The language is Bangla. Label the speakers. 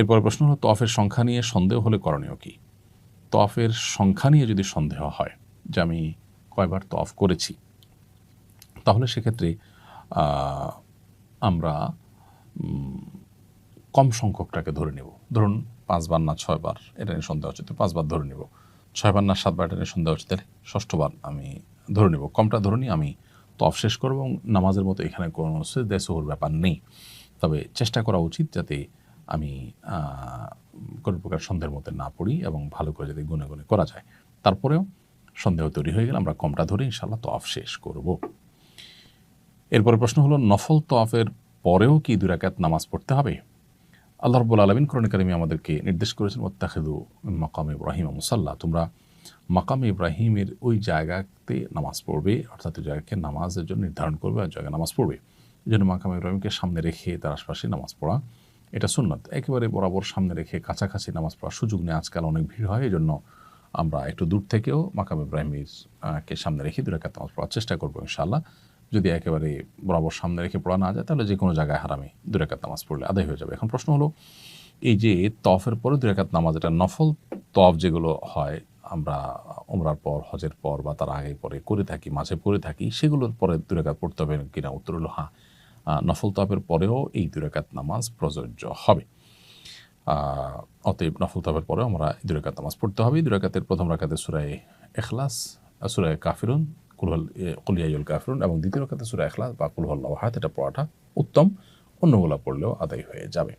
Speaker 1: এরপরে প্রশ্ন হলো, তফের সংখ্যা নিয়ে সন্দেহ হলে করণীয় কি? তফের সংখ্যা নিয়ে যদি সন্দেহ হয়, যে আমি কয়বার তফ করেছি, তাহলে সেক্ষেত্রে আমরা কম সংখ্যকটাকে ধরে নেব। ধরুন পাঁচবার না ছয়বার, এটা নিয়ে সন্দেহ হচ্ছে পাঁচবার ধরে নেব। ছয়বার না সাতবার, এটা নিয়ে সন্দেহ হচ্ছে, তাহলে ষষ্ঠবার আমি ধরে নেব। কমটা ধরে নিয়ে আমি তফ শেষ করব এবং নামাজের মতো এখানে কোনো দেশহুর ব্যাপার নেই। তবে চেষ্টা করা উচিত যাতে আমি কোনো প্রকার সন্দেহের মধ্যে না পড়ি এবং ভালো করে যদি গুনে গুনে করা যায়। তারপরেও সন্দেহ তৈরি হয়ে গেলে আমরা কমটা ধরে ইনশাল্লাহ তফ শেষ করব। এরপরে প্রশ্ন হলো, নফল তফের পরেও কি দুরাকাত নামাজ পড়তে হবে? আল্লাহ রব্বুল আলমিন করণ আমাদেরকে নির্দেশ করেছেন ওত্তাহেদু মাকাম ইব্রাহিম মুসাল্লাহ তোমরা মাকাম ইব্রাহিমের ওই জায়গাতে নামাজ পড়বে, অর্থাৎ ওই জায়গাকে নামাজের জন্য নির্ধারণ করবে আর জায়গায় নামাজ পড়বে। এই জন্য মাকাম ইব্রাহিমকে সামনে রেখে তার আশপাশে নামাজ পড়া এটা সুন্নত। একেবারে বরাবর সামনে রেখে কাছাকাছি নামাজ পড়ার সুযোগ নেই। আজকাল অনেক ভিড় হয় এই জন্য আমরা একটু দূর থেকেও মাকাম ইব্রাহিমের কে সামনে রেখে দুরাকাত নামাজ পড়ার চেষ্টা করব ইনশাআল্লাহ। যদি একেবারে বরাবর সামনে রেখে পড়া না যায়, তাহলে যে কোনো জায়গায় হারামে দুরাকাত নামাজ পড়লে আদায় হয়ে যাবে। এখন প্রশ্ন হলো, এই যে তফের পরে দুরাকাত নামাজ, এটা নফল তফ যেগুলো হয়, আমরা ওমরার পর, হজের পর বা তার আগে পরে করে থাকি, মাঝে করে থাকি, সেগুলোর পরে দুরাকাত পড়তে হবে কিনা? উত্তর হলো হ্যাঁ। নফল তাপের পরেও এই দুরাকাত নামাজ প্রযোজ্য হবে। অতএব নফল তাপের পরেও আমরা দুরাকাত নামাজ পড়তে হবে। দুরাকাতের প্রথম রাকাতে সুরায় এখলাস সুরায় কাফিরুন কুলহল কুলিয়াইল কাফিরুন এবং দ্বিতীয় রাকাতে সুরায় এখলাস বা কুলহল্লাহাত এটা পড়াটা উত্তম। অন্যগুলো পড়লেও আদায় হয়ে যাবে।